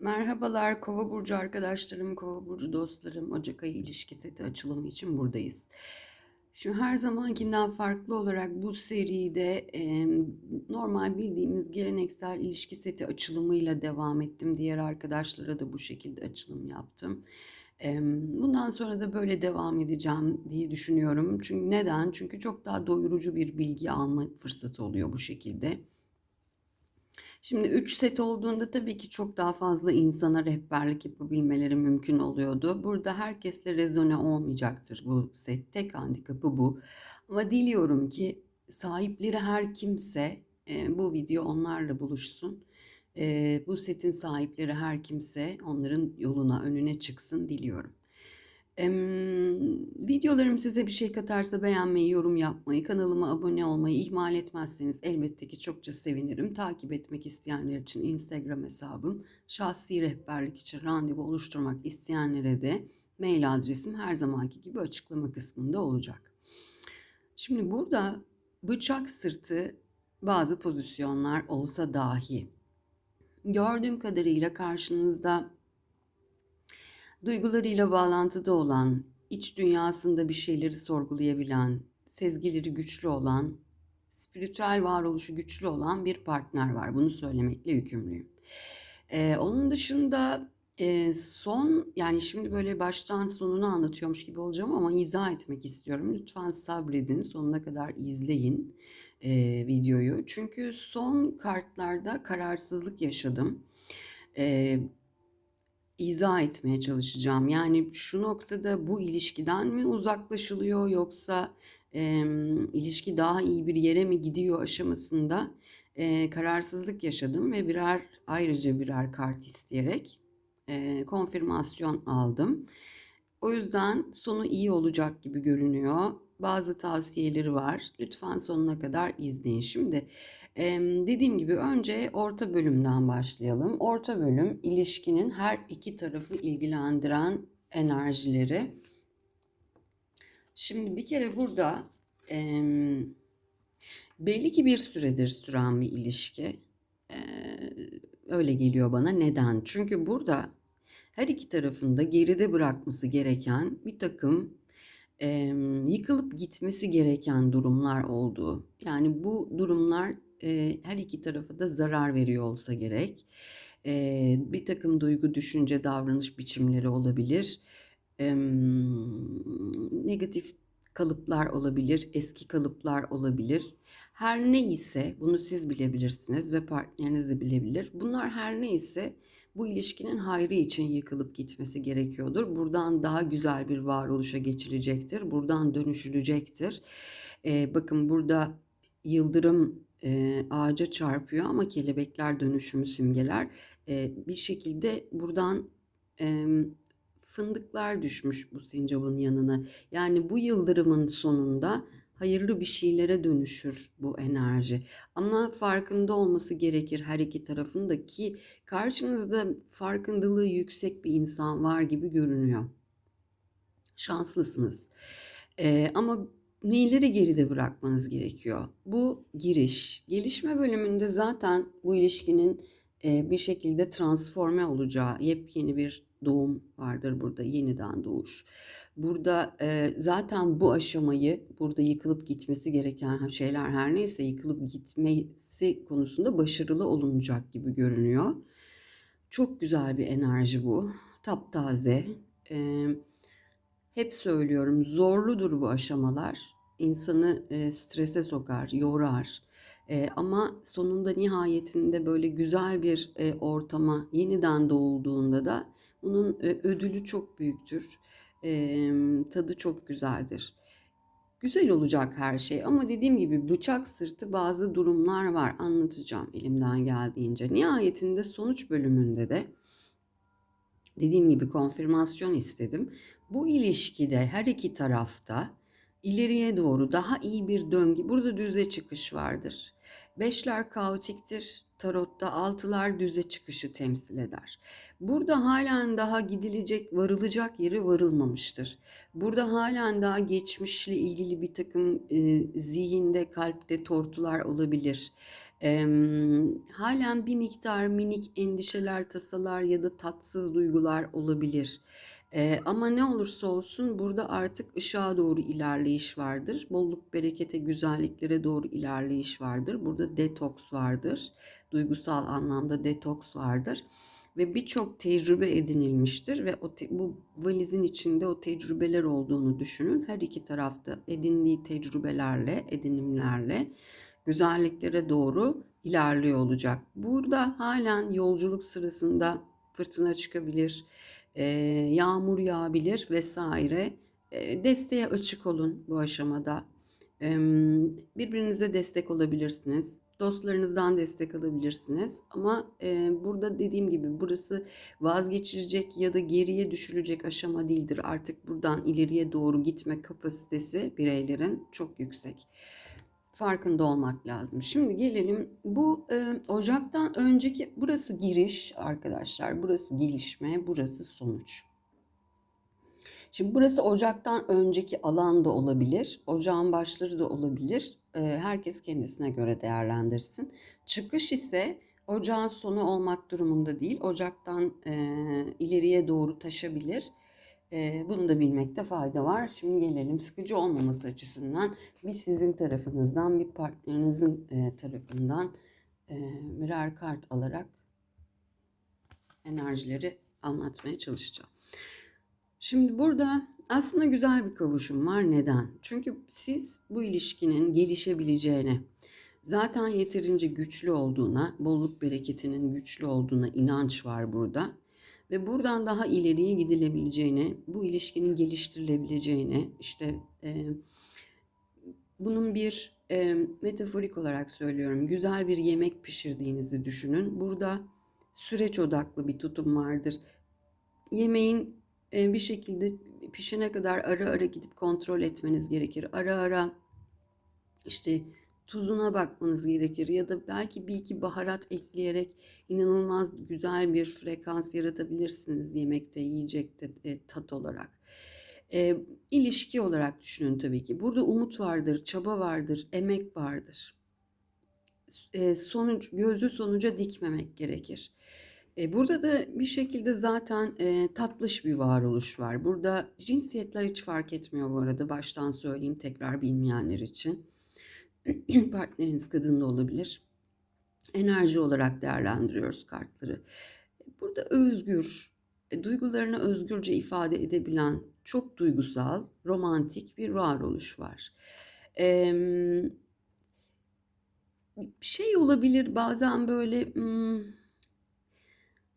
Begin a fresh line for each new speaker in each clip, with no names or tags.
Merhabalar Kova burcu arkadaşlarım, Kova burcu dostlarım. Ocak ayı ilişki seti açılımı için buradayız. Şimdi her zamankinden farklı olarak bu seride e, normal bildiğimiz geleneksel ilişki seti açılımıyla devam ettim. Diğer arkadaşlara da bu şekilde açılım yaptım. E, bundan sonra da böyle devam edeceğim diye düşünüyorum. Çünkü neden? Çünkü çok daha doyurucu bir bilgi alma fırsatı oluyor bu şekilde. Şimdi 3 set olduğunda tabii ki çok daha fazla insana rehberlik yapabilmeleri mümkün oluyordu. Burada herkesle rezone olmayacaktır bu set. Tek handikapı bu. Ama diliyorum ki sahipleri her kimse e, bu video onlarla buluşsun. E, bu setin sahipleri her kimse onların yoluna, önüne çıksın diliyorum. Videolarım size bir şey katarsa beğenmeyi, yorum yapmayı, kanalıma abone olmayı ihmal etmezseniz elbette ki çokça sevinirim. Takip etmek isteyenler için Instagram hesabım, şahsi rehberlik için randevu oluşturmak isteyenlere de mail adresim her zamanki gibi açıklama kısmında olacak. Şimdi burada bıçak sırtı bazı pozisyonlar olsa dahi gördüğüm kadarıyla karşınızda duygularıyla bağlantıda olan, iç dünyasında bir şeyleri sorgulayabilen, sezgileri güçlü olan, spiritüel varoluşu güçlü olan bir partner var. Bunu söylemekle yükümlüyüm. Ee, onun dışında e, son yani şimdi böyle baştan sonunu anlatıyormuş gibi olacağım ama izah etmek istiyorum. Lütfen sabredin sonuna kadar izleyin e, videoyu. Çünkü son kartlarda kararsızlık yaşadım. E, izah etmeye çalışacağım. Yani şu noktada bu ilişkiden mi uzaklaşılıyor yoksa e, ilişki daha iyi bir yere mi gidiyor aşamasında e, kararsızlık yaşadım ve birer ayrıca birer kart isteyerek e, konfirmasyon aldım. O yüzden sonu iyi olacak gibi görünüyor. Bazı tavsiyeleri var. Lütfen sonuna kadar izleyin. Şimdi dediğim gibi önce orta bölümden başlayalım. Orta bölüm ilişkinin her iki tarafı ilgilendiren enerjileri. Şimdi bir kere burada belli ki bir süredir süren bir ilişki. öyle geliyor bana. Neden? Çünkü burada her iki tarafında geride bırakması gereken bir takım e, yıkılıp gitmesi gereken durumlar olduğu. Yani bu durumlar e, her iki tarafa da zarar veriyor olsa gerek. E, bir takım duygu, düşünce, davranış biçimleri olabilir. E, negatif kalıplar olabilir, eski kalıplar olabilir. Her ne ise bunu siz bilebilirsiniz ve partneriniz de bilebilir. Bunlar her ne ise bu ilişkinin hayrı için yıkılıp gitmesi gerekiyordur. Buradan daha güzel bir varoluşa geçilecektir. Buradan dönüşülecektir. Ee, bakın burada yıldırım e, ağaca çarpıyor ama kelebekler dönüşümü simgeler. E, bir şekilde buradan e, fındıklar düşmüş bu sincabın yanına. Yani bu yıldırımın sonunda hayırlı bir şeylere dönüşür bu enerji. Ama farkında olması gerekir her iki tarafın ki karşınızda farkındalığı yüksek bir insan var gibi görünüyor. Şanslısınız. Ee, ama neleri geride bırakmanız gerekiyor? Bu giriş. Gelişme bölümünde zaten bu ilişkinin bir şekilde transforme olacağı yepyeni bir doğum vardır burada yeniden doğuş. Burada zaten bu aşamayı burada yıkılıp gitmesi gereken şeyler her neyse yıkılıp gitmesi konusunda başarılı olunacak gibi görünüyor. Çok güzel bir enerji bu. Taptaze. E, hep söylüyorum zorludur bu aşamalar. İnsanı e, strese sokar, yorar. E, ama sonunda nihayetinde böyle güzel bir e, ortama yeniden doğulduğunda da bunun e, ödülü çok büyüktür. E, tadı çok güzeldir. Güzel olacak her şey ama dediğim gibi bıçak sırtı bazı durumlar var anlatacağım elimden geldiğince. Nihayetinde sonuç bölümünde de dediğim gibi konfirmasyon istedim. Bu ilişkide her iki tarafta ileriye doğru daha iyi bir döngü. Burada düze çıkış vardır. Beşler kaotiktir. Tarotta altılar düze çıkışı temsil eder. Burada halen daha gidilecek, varılacak yeri varılmamıştır. Burada halen daha geçmişle ilgili bir takım e, zihinde, kalpte tortular olabilir. Em, halen bir miktar minik endişeler, tasalar ya da tatsız duygular olabilir. Eee, ama ne olursa olsun burada artık ışığa doğru ilerleyiş vardır. Bolluk, berekete, güzelliklere doğru ilerleyiş vardır. Burada detoks vardır. Duygusal anlamda detoks vardır. Ve birçok tecrübe edinilmiştir ve o te- bu valizin içinde o tecrübeler olduğunu düşünün. Her iki tarafta edindiği tecrübelerle, edinimlerle güzelliklere doğru ilerliyor olacak. Burada halen yolculuk sırasında fırtına çıkabilir, yağmur yağabilir vesaire. E, desteğe açık olun bu aşamada. Birbirinize destek olabilirsiniz. Dostlarınızdan destek alabilirsiniz. Ama e, burada dediğim gibi burası vazgeçilecek ya da geriye düşülecek aşama değildir. Artık buradan ileriye doğru gitme kapasitesi bireylerin çok yüksek farkında olmak lazım. Şimdi gelelim bu e, Ocak'tan önceki burası giriş arkadaşlar. Burası gelişme, burası sonuç. Şimdi burası Ocak'tan önceki alan da olabilir. Ocağın başları da olabilir. E, herkes kendisine göre değerlendirsin. Çıkış ise Ocağın sonu olmak durumunda değil. Ocak'tan e, ileriye doğru taşabilir. E, bunu da bilmekte fayda var. Şimdi gelelim sıkıcı olmaması açısından bir sizin tarafınızdan bir partnerinizin tarafından e, birer kart alarak enerjileri anlatmaya çalışacağım. Şimdi burada aslında güzel bir kavuşum var. Neden? Çünkü siz bu ilişkinin gelişebileceğine, zaten yeterince güçlü olduğuna, bolluk bereketinin güçlü olduğuna inanç var burada. Ve buradan daha ileriye gidilebileceğine, bu ilişkinin geliştirilebileceğine, işte e, bunun bir e, metaforik olarak söylüyorum, güzel bir yemek pişirdiğinizi düşünün. Burada süreç odaklı bir tutum vardır. Yemeğin e, bir şekilde pişene kadar ara ara gidip kontrol etmeniz gerekir. Ara ara işte tuzuna bakmanız gerekir ya da belki bir iki baharat ekleyerek inanılmaz güzel bir frekans yaratabilirsiniz yemekte, yiyecekte e, tat olarak. E, ilişki olarak düşünün tabii ki. Burada umut vardır, çaba vardır, emek vardır. E, sonuç gözü sonuca dikmemek gerekir. E, burada da bir şekilde zaten e, tatlış bir varoluş var. Burada cinsiyetler hiç fark etmiyor bu arada. Baştan söyleyeyim tekrar bilmeyenler için. Partneriniz kadın da olabilir. Enerji olarak değerlendiriyoruz kartları. Burada özgür, e, duygularını özgürce ifade edebilen, çok duygusal, romantik bir varoluş var. Eee şey olabilir bazen böyle hmm,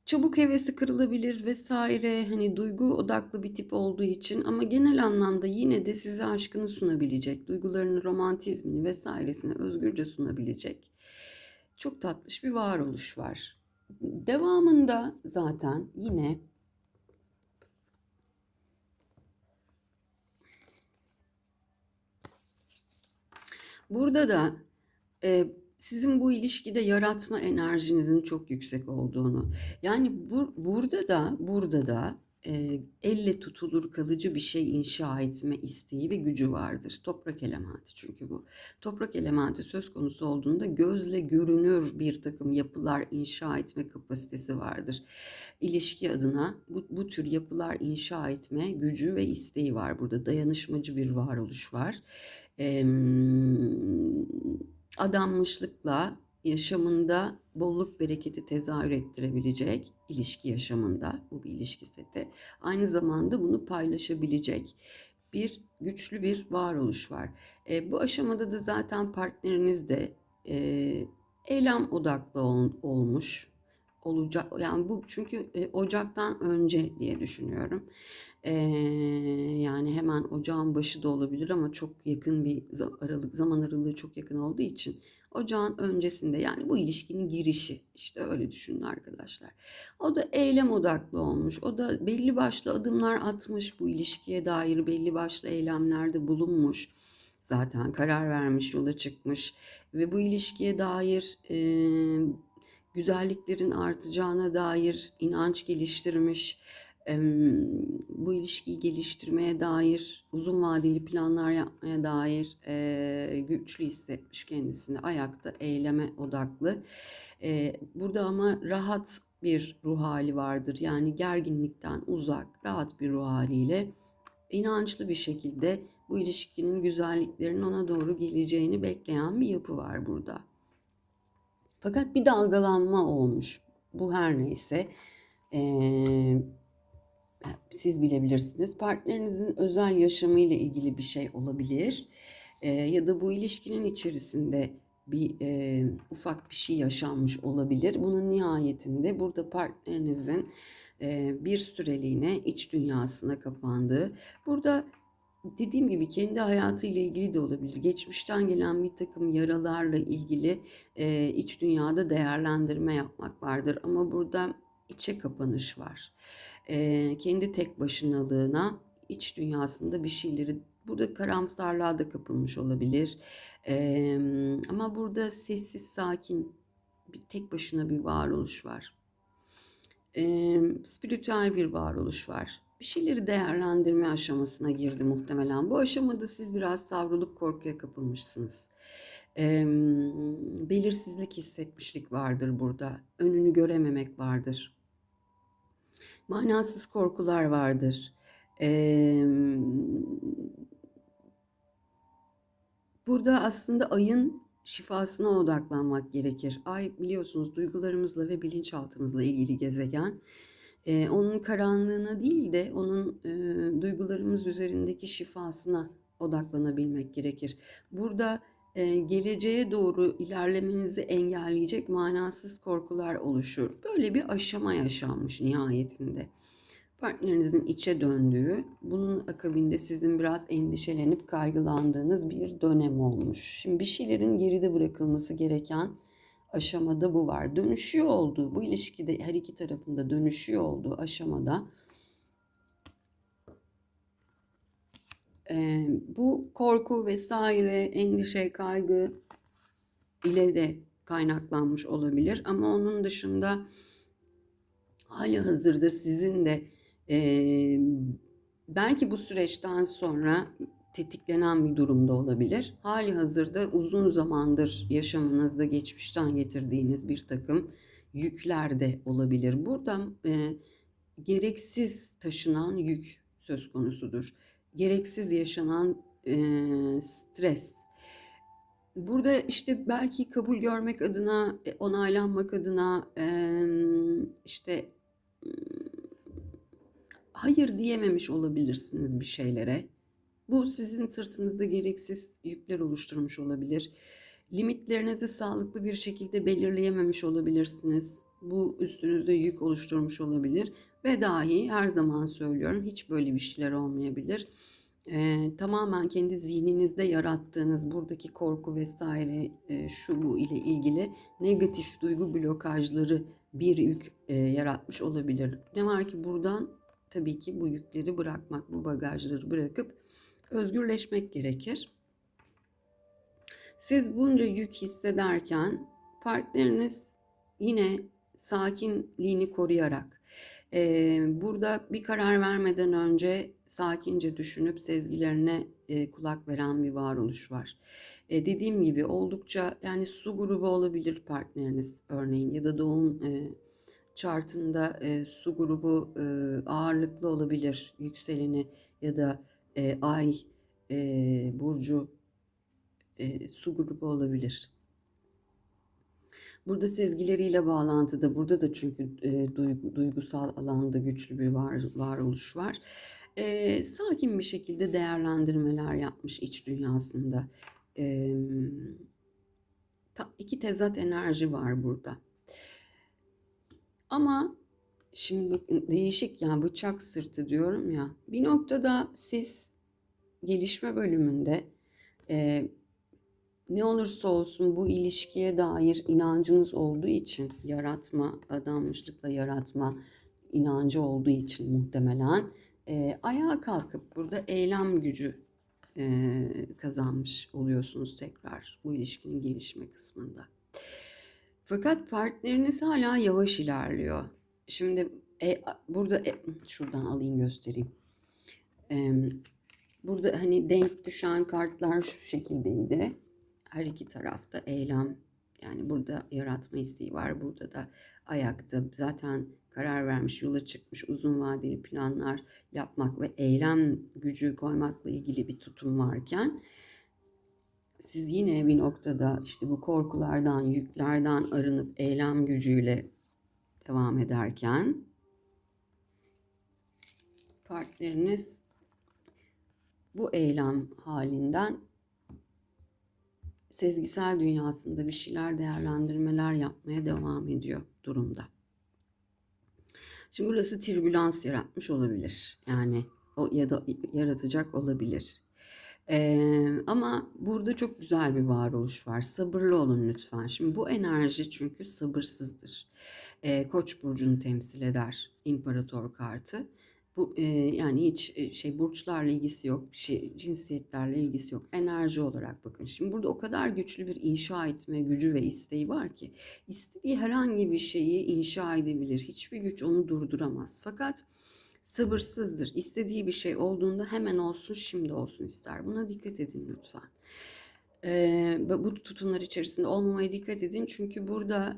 çabuk hevesi kırılabilir vesaire hani duygu odaklı bir tip olduğu için ama genel anlamda yine de size aşkını sunabilecek, duygularını, romantizmini vesairesini özgürce sunabilecek çok tatlış bir varoluş var. Devamında zaten yine burada da e, sizin bu ilişkide yaratma enerjinizin çok yüksek olduğunu. Yani bu, burada da burada da e, elle tutulur kalıcı bir şey inşa etme isteği ve gücü vardır. Toprak elementi çünkü bu. Toprak elementi söz konusu olduğunda gözle görünür bir takım yapılar inşa etme kapasitesi vardır. İlişki adına bu, bu tür yapılar inşa etme gücü ve isteği var burada. Dayanışmacı bir varoluş var. Eee adanmışlıkla yaşamında bolluk bereketi tezahür ettirebilecek ilişki yaşamında bu bir ilişki seti. Aynı zamanda bunu paylaşabilecek bir güçlü bir varoluş var. E, bu aşamada da zaten partneriniz de e, eylem odaklı ol, olmuş olacak. Yani bu çünkü e, Ocak'tan önce diye düşünüyorum. Yani hemen ocağın başı da olabilir ama çok yakın bir aralık zaman aralığı çok yakın olduğu için ocağın öncesinde yani bu ilişkinin girişi işte öyle düşünün arkadaşlar. O da eylem odaklı olmuş. O da belli başlı adımlar atmış bu ilişkiye dair belli başlı eylemlerde bulunmuş. Zaten karar vermiş, yola çıkmış ve bu ilişkiye dair e, güzelliklerin artacağına dair inanç geliştirmiş bu ilişkiyi geliştirmeye dair, uzun vadeli planlar yapmaya dair güçlü hissetmiş kendisini. Ayakta, eyleme odaklı. Burada ama rahat bir ruh hali vardır. Yani gerginlikten uzak, rahat bir ruh haliyle inançlı bir şekilde bu ilişkinin güzelliklerinin ona doğru geleceğini bekleyen bir yapı var burada. Fakat bir dalgalanma olmuş. Bu her neyse. Ee, siz bilebilirsiniz. Partnerinizin özel yaşamıyla ilgili bir şey olabilir. Ee, ya da bu ilişkinin içerisinde bir e, ufak bir şey yaşanmış olabilir. Bunun nihayetinde burada partnerinizin e, bir süreliğine iç dünyasına kapandığı. Burada dediğim gibi kendi hayatıyla ilgili de olabilir. Geçmişten gelen bir takım yaralarla ilgili e, iç dünyada değerlendirme yapmak vardır. Ama burada içe kapanış var. E, kendi tek başınalığına, iç dünyasında bir şeyleri burada karamsarlığa da kapılmış olabilir. E, ama burada sessiz, sakin, bir tek başına bir varoluş var. E, spiritüel bir varoluş var bir şeyleri değerlendirme aşamasına girdi muhtemelen. Bu aşamada siz biraz savrulup korkuya kapılmışsınız. E, belirsizlik hissetmişlik vardır burada. Önünü görememek vardır. Manasız korkular vardır. Burada aslında ayın şifasına odaklanmak gerekir. Ay biliyorsunuz duygularımızla ve bilinçaltımızla ilgili gezegen. Ee, onun karanlığına değil de onun e, duygularımız üzerindeki şifasına odaklanabilmek gerekir. Burada geleceğe doğru ilerlemenizi engelleyecek manasız korkular oluşur. Böyle bir aşama yaşanmış nihayetinde. Partnerinizin içe döndüğü, bunun akabinde sizin biraz endişelenip kaygılandığınız bir dönem olmuş. Şimdi bir şeylerin geride bırakılması gereken aşamada bu var. Dönüşüyor olduğu, bu ilişkide her iki tarafında dönüşüyor olduğu aşamada e, bu korku vesaire, endişe, kaygı ile de kaynaklanmış olabilir. Ama onun dışında hali hazırda sizin de e, belki bu süreçten sonra tetiklenen bir durumda olabilir. Hali hazırda uzun zamandır yaşamınızda geçmişten getirdiğiniz bir takım yükler de olabilir. Burada e, gereksiz taşınan yük söz konusudur. Gereksiz yaşanan e, stres. Burada işte belki kabul görmek adına, e, onaylanmak adına e, işte hayır diyememiş olabilirsiniz bir şeylere bu sizin sırtınızda gereksiz yükler oluşturmuş olabilir. Limitlerinizi sağlıklı bir şekilde belirleyememiş olabilirsiniz. Bu üstünüzde yük oluşturmuş olabilir. Ve dahi her zaman söylüyorum hiç böyle bir şeyler olmayabilir. Ee, tamamen kendi zihninizde yarattığınız buradaki korku vesaire e, şu bu ile ilgili negatif duygu blokajları bir yük e, yaratmış olabilir. Ne var ki buradan tabii ki bu yükleri bırakmak, bu bagajları bırakıp özgürleşmek gerekir. Siz bunca yük hissederken partneriniz yine sakinliğini koruyarak e, burada bir karar vermeden önce sakince düşünüp sezgilerine e, kulak veren bir varoluş var. E, dediğim gibi oldukça yani su grubu olabilir partneriniz örneğin ya da doğum e, chartında e, su grubu e, ağırlıklı olabilir yükseleni ya da e, ay, e, burcu, e, su grubu olabilir. Burada sezgileriyle bağlantıda, burada da çünkü e, duygu, duygusal alanda güçlü bir var, varoluş var. E, sakin bir şekilde değerlendirmeler yapmış iç dünyasında. E, ta, iki tezat enerji var burada. Ama Şimdi değişik yani bıçak sırtı diyorum ya. Bir noktada siz gelişme bölümünde e, ne olursa olsun bu ilişkiye dair inancınız olduğu için yaratma, adanmışlıkla yaratma inancı olduğu için muhtemelen e, ayağa kalkıp burada eylem gücü e, kazanmış oluyorsunuz tekrar bu ilişkinin gelişme kısmında. Fakat partneriniz hala yavaş ilerliyor. Şimdi E, burada e, şuradan alayım göstereyim. Em, burada hani denk düşen kartlar şu şekildeydi. Her iki tarafta eylem yani burada yaratma isteği var. Burada da ayakta zaten karar vermiş, yola çıkmış, uzun vadeli planlar yapmak ve eylem gücü koymakla ilgili bir tutum varken siz yine bir noktada işte bu korkulardan, yüklerden arınıp eylem gücüyle devam ederken partneriniz bu eylem halinden sezgisel dünyasında bir şeyler değerlendirmeler yapmaya devam ediyor durumda. Şimdi burası türbülans yaratmış olabilir. Yani o ya da yaratacak olabilir. Ee, ama burada çok güzel bir varoluş var. Sabırlı olun lütfen. Şimdi bu enerji çünkü sabırsızdır. Ee, Koç burcunu temsil eder imparator kartı. Bu e, yani hiç e, şey burçlarla ilgisi yok, şey cinsiyetlerle ilgisi yok. Enerji olarak bakın. Şimdi burada o kadar güçlü bir inşa etme gücü ve isteği var ki istediği herhangi bir şeyi inşa edebilir. Hiçbir güç onu durduramaz. Fakat sabırsızdır. İstediği bir şey olduğunda hemen olsun, şimdi olsun ister. Buna dikkat edin lütfen. Ee, bu tutumlar içerisinde olmamaya dikkat edin. Çünkü burada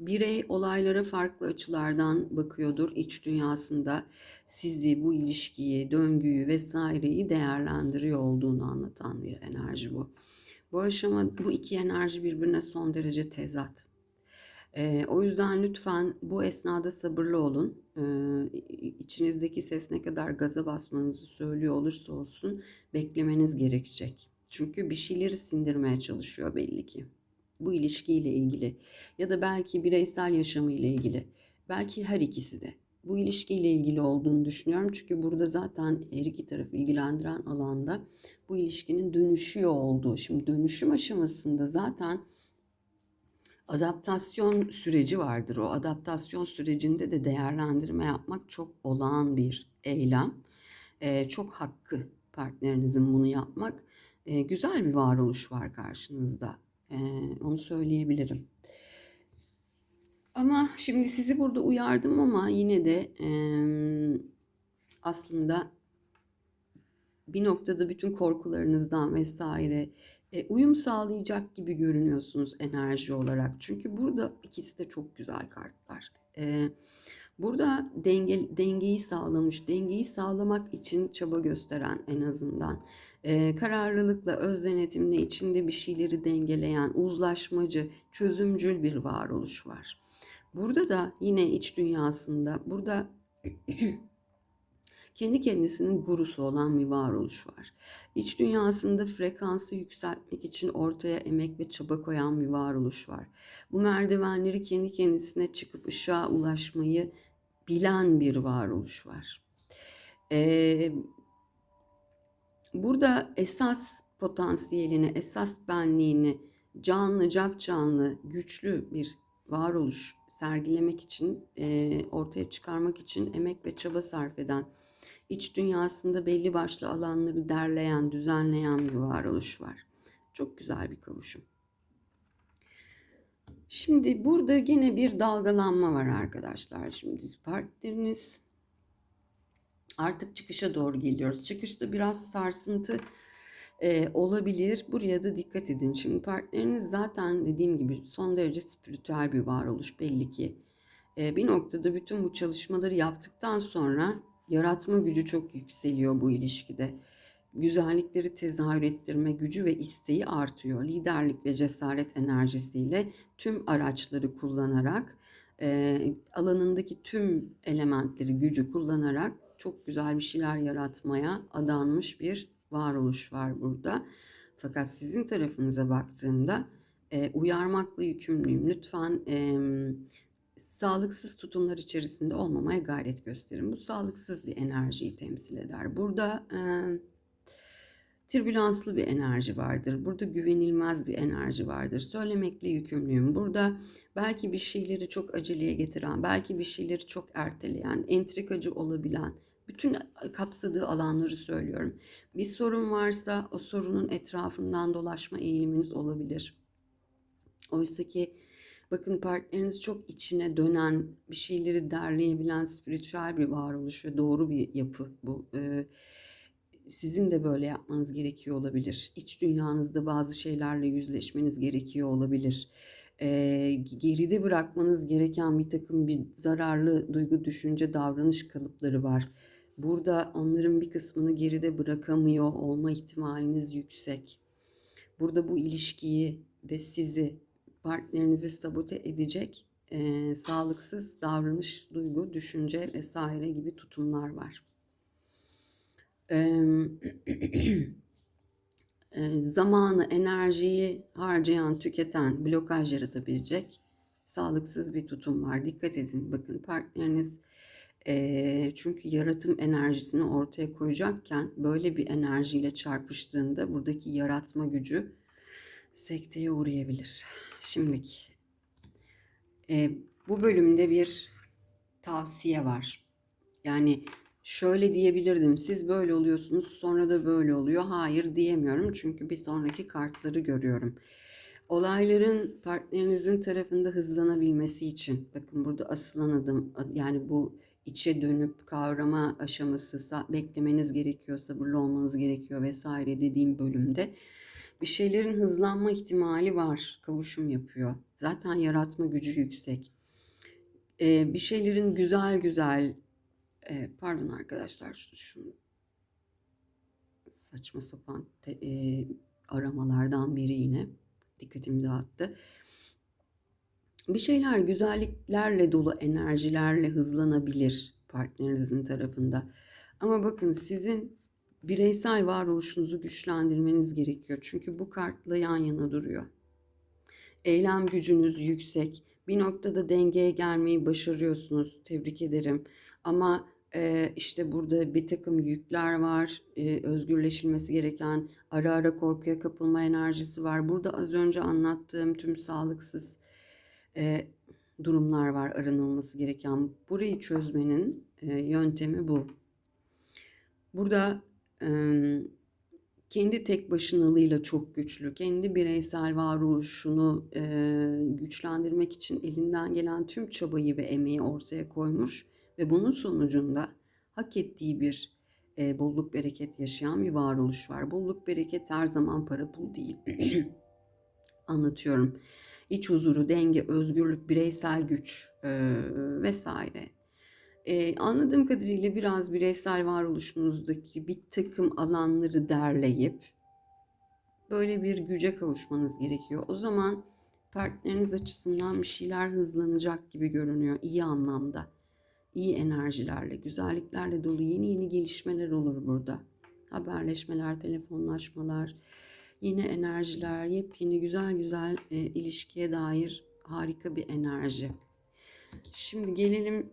birey olaylara farklı açılardan bakıyordur iç dünyasında sizi, bu ilişkiyi, döngüyü vesaireyi değerlendiriyor olduğunu anlatan bir enerji bu. Bu aşama, bu iki enerji birbirine son derece tezat. Ee, o yüzden lütfen bu esnada sabırlı olun. Ee, içinizdeki ses ne kadar gaza basmanızı söylüyor olursa olsun beklemeniz gerekecek. Çünkü bir şeyleri sindirmeye çalışıyor belli ki. Bu ilişkiyle ilgili ya da belki bireysel yaşamıyla ilgili. Belki her ikisi de. Bu ilişkiyle ilgili olduğunu düşünüyorum. Çünkü burada zaten her iki tarafı ilgilendiren alanda bu ilişkinin dönüşüyor olduğu. Şimdi dönüşüm aşamasında zaten adaptasyon süreci vardır. O adaptasyon sürecinde de değerlendirme yapmak çok olağan bir eylem. Ee, çok hakkı partnerinizin bunu yapmak. Ee, güzel bir varoluş var karşınızda. Ee, onu söyleyebilirim. Ama şimdi sizi burada uyardım ama yine de e, aslında bir noktada bütün korkularınızdan vesaire e, uyum sağlayacak gibi görünüyorsunuz enerji olarak. Çünkü burada ikisi de çok güzel kartlar. E, burada denge, dengeyi sağlamış, dengeyi sağlamak için çaba gösteren en azından e, kararlılıkla, öz denetimle içinde bir şeyleri dengeleyen, uzlaşmacı, çözümcül bir varoluş var. Burada da yine iç dünyasında, burada kendi kendisinin gurusu olan bir varoluş var. İç dünyasında frekansı yükseltmek için ortaya emek ve çaba koyan bir varoluş var. Bu merdivenleri kendi kendisine çıkıp ışığa ulaşmayı bilen bir varoluş var. Ee, burada esas potansiyelini, esas benliğini canlı, cap canlı, güçlü bir varoluş sergilemek için, e, ortaya çıkarmak için emek ve çaba sarf eden, iç dünyasında belli başlı alanları derleyen, düzenleyen bir varoluş var. Çok güzel bir kavuşum. Şimdi burada gene bir dalgalanma var arkadaşlar. Şimdi partneriniz artık çıkışa doğru geliyoruz. Çıkışta biraz sarsıntı e, olabilir. Buraya da dikkat edin. Şimdi partneriniz zaten dediğim gibi son derece spiritüel bir varoluş belli ki. E, bir noktada bütün bu çalışmaları yaptıktan sonra yaratma gücü çok yükseliyor bu ilişkide. Güzellikleri tezahür ettirme gücü ve isteği artıyor. Liderlik ve cesaret enerjisiyle tüm araçları kullanarak, e, alanındaki tüm elementleri, gücü kullanarak çok güzel bir şeyler yaratmaya adanmış bir varoluş var burada. Fakat sizin tarafınıza baktığımda e, uyarmakla yükümlüyüm. Lütfen e, sağlıksız tutumlar içerisinde olmamaya gayret gösterin. Bu sağlıksız bir enerjiyi temsil eder. Burada e, türbülanslı bir enerji vardır. Burada güvenilmez bir enerji vardır. Söylemekle yükümlüyüm. Burada belki bir şeyleri çok aceleye getiren, belki bir şeyleri çok erteleyen, entrikacı olabilen, bütün kapsadığı alanları söylüyorum. Bir sorun varsa o sorunun etrafından dolaşma eğiliminiz olabilir. Oysa ki Bakın partneriniz çok içine dönen, bir şeyleri derleyebilen spiritüel bir varoluş ve doğru bir yapı bu. Ee, sizin de böyle yapmanız gerekiyor olabilir. İç dünyanızda bazı şeylerle yüzleşmeniz gerekiyor olabilir. Ee, geride bırakmanız gereken bir takım bir zararlı duygu, düşünce, davranış kalıpları var. Burada onların bir kısmını geride bırakamıyor olma ihtimaliniz yüksek. Burada bu ilişkiyi ve sizi, partnerinizi sabote edecek e, sağlıksız davranış, duygu, düşünce vesaire gibi tutumlar var. E, zamanı, enerjiyi harcayan, tüketen, blokaj yaratabilecek sağlıksız bir tutum var. Dikkat edin. Bakın partneriniz e, çünkü yaratım enerjisini ortaya koyacakken böyle bir enerjiyle çarpıştığında buradaki yaratma gücü sekteye uğrayabilir. Şimdiki e, bu bölümde bir tavsiye var. Yani şöyle diyebilirdim. Siz böyle oluyorsunuz, sonra da böyle oluyor. Hayır diyemiyorum çünkü bir sonraki kartları görüyorum. Olayların partnerinizin tarafında hızlanabilmesi için bakın burada asılan adım yani bu içe dönüp kavrama aşaması beklemeniz gerekiyor, sabırlı olmanız gerekiyor vesaire dediğim bölümde bir şeylerin hızlanma ihtimali var. Kavuşum yapıyor. Zaten yaratma gücü yüksek. Ee, bir şeylerin güzel güzel e, pardon arkadaşlar şu, şu saçma sapan te, e, aramalardan biri yine dikkatimi dağıttı. Bir şeyler güzelliklerle dolu enerjilerle hızlanabilir partnerinizin tarafında. Ama bakın sizin bireysel varoluşunuzu güçlendirmeniz gerekiyor. Çünkü bu kartla yan yana duruyor. Eylem gücünüz yüksek. Bir noktada dengeye gelmeyi başarıyorsunuz. Tebrik ederim. Ama e, işte burada bir takım yükler var. Özgürleşilmesi gereken ara ara korkuya kapılma enerjisi var. Burada az önce anlattığım tüm sağlıksız durumlar var aranılması gereken. Burayı çözmenin yöntemi bu. Burada kendi tek başınalığıyla çok güçlü, kendi bireysel varoluşunu güçlendirmek için elinden gelen tüm çabayı ve emeği ortaya koymuş ve bunun sonucunda hak ettiği bir e, bolluk bereket yaşayan bir varoluş var. Bolluk bereket her zaman para pul değil. Anlatıyorum. İç huzuru, denge, özgürlük, bireysel güç e, vesaire. E, anladığım kadarıyla biraz bireysel varoluşunuzdaki bir takım alanları derleyip böyle bir güce kavuşmanız gerekiyor. O zaman partneriniz açısından bir şeyler hızlanacak gibi görünüyor iyi anlamda. İyi enerjilerle, güzelliklerle dolu yeni yeni gelişmeler olur burada. Haberleşmeler, telefonlaşmalar, yeni enerjiler, yepyeni güzel güzel e, ilişkiye dair harika bir enerji. Şimdi gelelim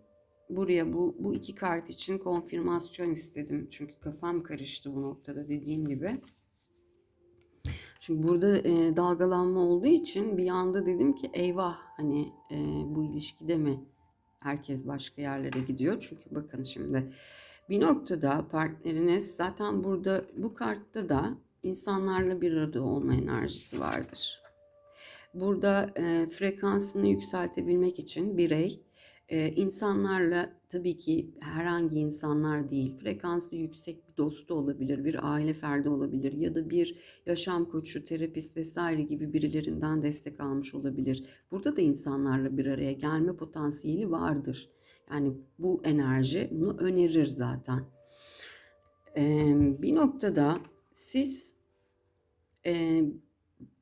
buraya bu, bu iki kart için konfirmasyon istedim. Çünkü kafam karıştı bu noktada dediğim gibi. Çünkü burada e, dalgalanma olduğu için bir anda dedim ki eyvah hani e, bu ilişkide mi herkes başka yerlere gidiyor. Çünkü bakın şimdi bir noktada partneriniz zaten burada bu kartta da insanlarla bir arada olma enerjisi vardır. Burada e, frekansını yükseltebilmek için birey e, insanlarla tabii ki herhangi insanlar değil, frekanslı yüksek bir dostu olabilir, bir aile ferdi olabilir ya da bir yaşam koçu, terapist vesaire gibi birilerinden destek almış olabilir. Burada da insanlarla bir araya gelme potansiyeli vardır. Yani bu enerji bunu önerir zaten. Ee, bir noktada siz e,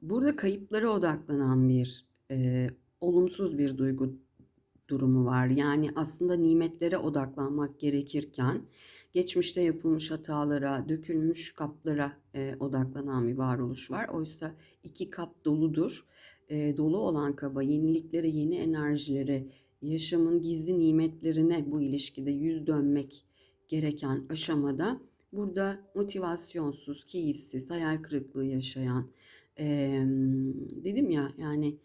burada kayıplara odaklanan bir e, olumsuz bir duygu durumu var. Yani aslında nimetlere odaklanmak gerekirken geçmişte yapılmış hatalara, dökülmüş kaplara e, odaklanan bir varoluş var. Oysa iki kap doludur. E, dolu olan kaba yeniliklere, yeni enerjilere, yaşamın gizli nimetlerine bu ilişkide yüz dönmek gereken aşamada burada motivasyonsuz, keyifsiz, hayal kırıklığı yaşayan, e, dedim ya yani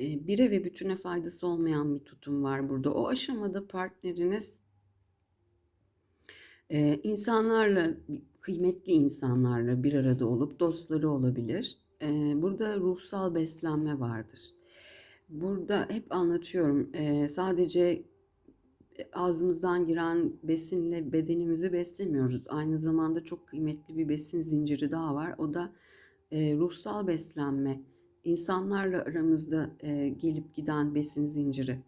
bire ve bütüne faydası olmayan bir tutum var burada. O aşamada partneriniz e, insanlarla, kıymetli insanlarla bir arada olup dostları olabilir. E, burada ruhsal beslenme vardır. Burada hep anlatıyorum. Sadece ağzımızdan giren besinle bedenimizi beslemiyoruz. Aynı zamanda çok kıymetli bir besin zinciri daha var. O da ruhsal beslenme. İnsanlarla aramızda eee, gelip giden besin zinciri.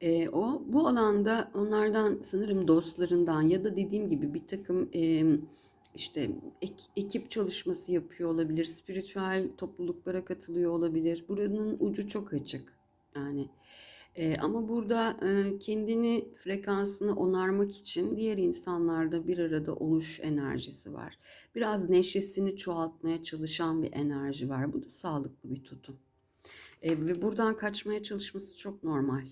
Eee, o bu alanda onlardan sanırım dostlarından ya da dediğim gibi bir takım em, işte ek- ekip çalışması yapıyor olabilir, spiritüel topluluklara katılıyor olabilir. Buranın ucu çok açık. Yani e, ama burada e, kendini frekansını onarmak için diğer insanlarda bir arada oluş enerjisi var. Biraz neşesini çoğaltmaya çalışan bir enerji var. Bu da sağlıklı bir tutum. E, ve buradan kaçmaya çalışması çok normal.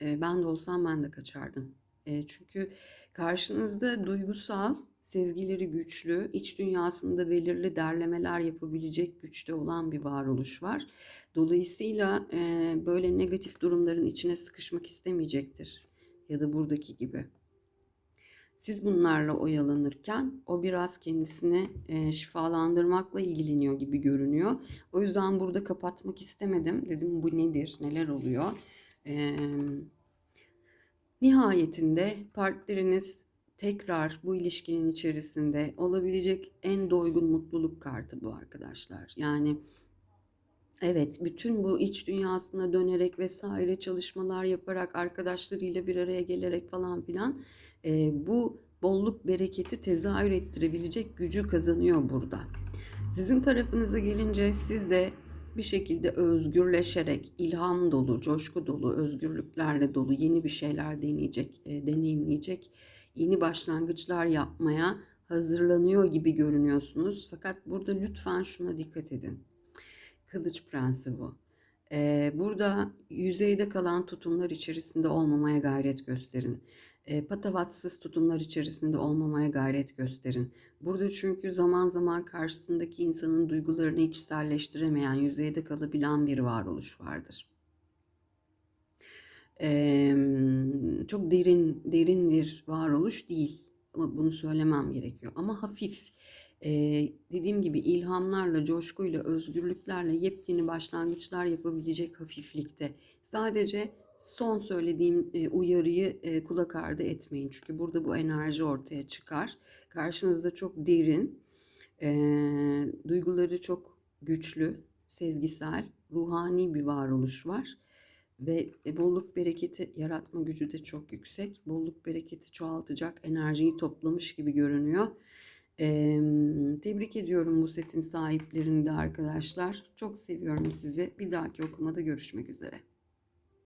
E, ben de olsam ben de kaçardım. E, çünkü karşınızda duygusal, sezgileri güçlü, iç dünyasında belirli derlemeler yapabilecek güçte olan bir varoluş var. Dolayısıyla e, böyle negatif durumların içine sıkışmak istemeyecektir. Ya da buradaki gibi. Siz bunlarla oyalanırken o biraz kendisini e, şifalandırmakla ilgileniyor gibi görünüyor. O yüzden burada kapatmak istemedim. Dedim bu nedir, neler oluyor? E, nihayetinde partneriniz tekrar bu ilişkinin içerisinde olabilecek en doygun mutluluk kartı bu arkadaşlar. Yani Evet, bütün bu iç dünyasına dönerek vesaire çalışmalar yaparak arkadaşlarıyla bir araya gelerek falan filan e, bu bolluk bereketi tezahür ettirebilecek gücü kazanıyor burada. Sizin tarafınıza gelince siz de bir şekilde özgürleşerek ilham dolu, coşku dolu, özgürlüklerle dolu yeni bir şeyler deneyecek, e, deneyimleyecek, yeni başlangıçlar yapmaya hazırlanıyor gibi görünüyorsunuz. Fakat burada lütfen şuna dikkat edin. Kılıç Prensi bu. Ee, burada yüzeyde kalan tutumlar içerisinde olmamaya gayret gösterin. Ee, patavatsız tutumlar içerisinde olmamaya gayret gösterin. Burada çünkü zaman zaman karşısındaki insanın duygularını içselleştiremeyen, yüzeyde kalabilen bir varoluş vardır. Çok derin, derin bir varoluş değil. Ama bunu söylemem gerekiyor. Ama hafif dediğim gibi ilhamlarla, coşkuyla, özgürlüklerle yepyeni başlangıçlar yapabilecek hafiflikte. Sadece son söylediğim uyarıyı kulak ardı etmeyin. Çünkü burada bu enerji ortaya çıkar. Karşınızda çok derin, duyguları çok güçlü, sezgisel, ruhani bir varoluş var. Ve bolluk bereketi yaratma gücü de çok yüksek. Bolluk bereketi çoğaltacak enerjiyi toplamış gibi görünüyor. Ee, tebrik ediyorum bu setin sahiplerini de arkadaşlar. Çok seviyorum sizi. Bir dahaki okumada görüşmek üzere.